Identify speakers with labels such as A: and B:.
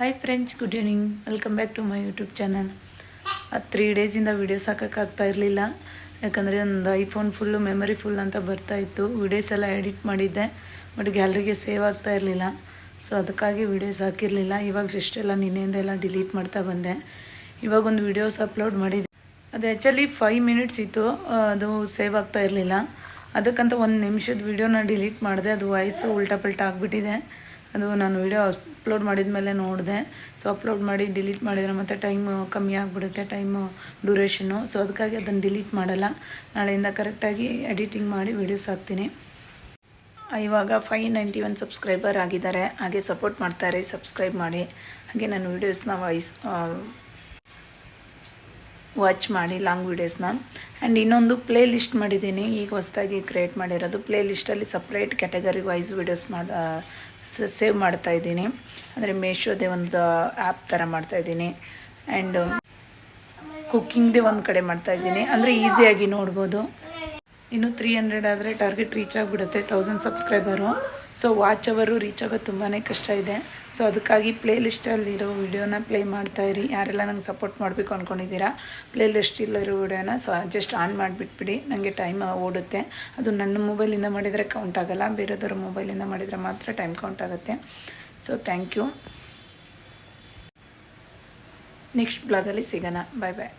A: Hi friends good evening welcome back to my YouTube channel ಅದು three ಡೇಸಿಂದ videos ಹಾಕೋಕ್ಕಾಗ್ತಾ ಇರಲಿಲ್ಲ. ಯಾಕಂದರೆ ಒಂದು ಐಫೋನ್ ಫುಲ್ಲು ಮೆಮೊರಿ ಫುಲ್ ಅಂತ ಬರ್ತಾ ಇತ್ತು. ವೀಡಿಯೋಸ್ ಎಲ್ಲ ಎಡಿಟ್ ಮಾಡಿದ್ದೆ ಬಟ್ ಗ್ಯಾಲರಿಗೆ ಸೇವ್ ಆಗ್ತಾ ಇರಲಿಲ್ಲ. ಸೊ ಅದಕ್ಕಾಗಿ ವೀಡಿಯೋಸ್ ಹಾಕಿರಲಿಲ್ಲ. ಇವಾಗ ಜಸ್ಟೆಲ್ಲ ನಿನ್ನೆಯಿಂದ ಎಲ್ಲ ಡಿಲೀಟ್ ಮಾಡ್ತಾ ಬಂದೆ. ಇವಾಗ ಒಂದು ವೀಡಿಯೋಸ್ ಅಪ್ಲೋಡ್ ಮಾಡಿದ್ದೆ. ಅದು ಆ್ಯಕ್ಚುಲಿ ಫೈವ್ ಮಿನಿಟ್ಸ್ ಇತ್ತು. ಅದು ಸೇವ್ ಆಗ್ತಾ ಇರಲಿಲ್ಲ. ಅದಕ್ಕಂತ ಒಂದು ನಿಮಿಷದ ವೀಡಿಯೋನ ಡಿಲೀಟ್ ಮಾಡಿದೆ. ಅದು ವಾಯ್ಸು ಉಲ್ಟಾ ಪಲ್ಟಾ ಆಗಿಬಿಟ್ಟಿದೆ. ಅದು ನಾನು ವಿಡಿಯೋ ಅಪ್ಲೋಡ್ ಮಾಡಿದ ಮೇಲೆ ನೋಡಿದೆ. ಸೊ ಅಪ್ಲೋಡ್ ಮಾಡಿ ಡಿಲೀಟ್ ಮಾಡಿದರೆ ಮತ್ತೆ ಟೈಮ್ ಕಮ್ಮಿ ಆಗಿಬಿಡುತ್ತೆ ಟೈಮು ಡ್ಯೂರೇಷನ್ನು ಸೊ ಅದಕ್ಕಾಗಿ ಅದನ್ನು ಡಿಲೀಟ್ ಮಾಡಲ್ಲ. ನಾಳೆಯಿಂದ ಕರೆಕ್ಟಾಗಿ ಎಡಿಟಿಂಗ್ ಮಾಡಿ ವೀಡಿಯೋಸ್ ಹಾಕ್ತೀನಿ. ಇವಾಗ ಫೈವ್ ನೈಂಟಿ ಒನ್ ಸಬ್ಸ್ಕ್ರೈಬರ್ ಆಗಿದ್ದಾರೆ. ಹಾಗೆ ಸಪೋರ್ಟ್ ಮಾಡ್ತಾರೆ ಸಬ್ಸ್ಕ್ರೈಬ್ ಮಾಡಿ. ಹಾಗೆ ನನ್ನ ವೀಡಿಯೋಸ್ನ ವಾಯ್ಸ್ ವಾಚ್ ಮಾಡಿ ಲಾಂಗ್ ವೀಡಿಯೋಸ್ನ ಆ್ಯಂಡ್ ಇನ್ನೊಂದು ಪ್ಲೇ ಲಿಸ್ಟ್ ಮಾಡಿದ್ದೀನಿ. ಈಗ ಹೊಸದಾಗಿ ಕ್ರಿಯೇಟ್ ಮಾಡಿರೋದು. ಪ್ಲೇ ಲಿಸ್ಟಲ್ಲಿ ಸಪ್ರೇಟ್ ಕ್ಯಾಟಗರಿ ವೈಸ್ ವೀಡಿಯೋಸ್ ಮಾಡಿ ಸೇವ್ ಮಾಡ್ತಾ ಇದ್ದೀನಿ. ಅಂದರೆ ಮೇಶೋದೇ ಒಂದು ಆ್ಯಪ್ ಥರ ಮಾಡ್ತಾ ಇದ್ದೀನಿ. ಆ್ಯಂಡ್ ಕುಕ್ಕಿಂಗ್ದೇ ಒಂದು ಕಡೆ ಮಾಡ್ತಾ ಇದ್ದೀನಿ. ಅಂದರೆ ಈಸಿಯಾಗಿ ನೋಡ್ಬೋದು. ಇನ್ನು ತ್ರೀ ಹಂಡ್ರೆಡ್ ಆದರೆ ಟಾರ್ಗೆಟ್ ರೀಚ್ ಆಗಿಬಿಡುತ್ತೆ ತೌಸಂಡ್ ಸಬ್ಸ್ಕ್ರೈಬರು ಸೊ ವಾಚ್ ಅವರು ರೀಚ್ ಆಗೋದು ತುಂಬಾ ಕಷ್ಟ ಇದೆ. ಸೊ ಅದಕ್ಕಾಗಿ ಪ್ಲೇ ಲಿಸ್ಟಲ್ಲಿರೋ ವಿಡಿಯೋನ ಪ್ಲೇ ಮಾಡ್ತಾ ಇರಿ. ಯಾರೆಲ್ಲ ನಂಗೆ ಸಪೋರ್ಟ್ ಮಾಡಬೇಕು ಅಂದ್ಕೊಂಡಿದ್ದೀರಾ ಪ್ಲೇ ಲಿಸ್ಟಲ್ಲಿರೋ ವಿಡಿಯೋನ ಸೊ ಜಸ್ಟ್ ಆನ್ ಮಾಡಿಬಿಟ್ಬಿಡಿ. ನನಗೆ ಟೈಮ್ ಓಡುತ್ತೆ. ಅದು ನನ್ನ ಮೊಬೈಲಿಂದ ಮಾಡಿದರೆ ಕೌಂಟ್ ಆಗೋಲ್ಲ, ಬೇರೆದವ್ರ ಮೊಬೈಲಿಂದ ಮಾಡಿದರೆ ಮಾತ್ರ ಟೈಮ್ ಕೌಂಟ್ ಆಗುತ್ತೆ. ಸೊ ಥ್ಯಾಂಕ್ ಯು ನೆಕ್ಸ್ಟ್ ಬ್ಲಾಗಲ್ಲಿ ಸಿಗೋಣ. ಬಾಯ್ ಬಾಯ್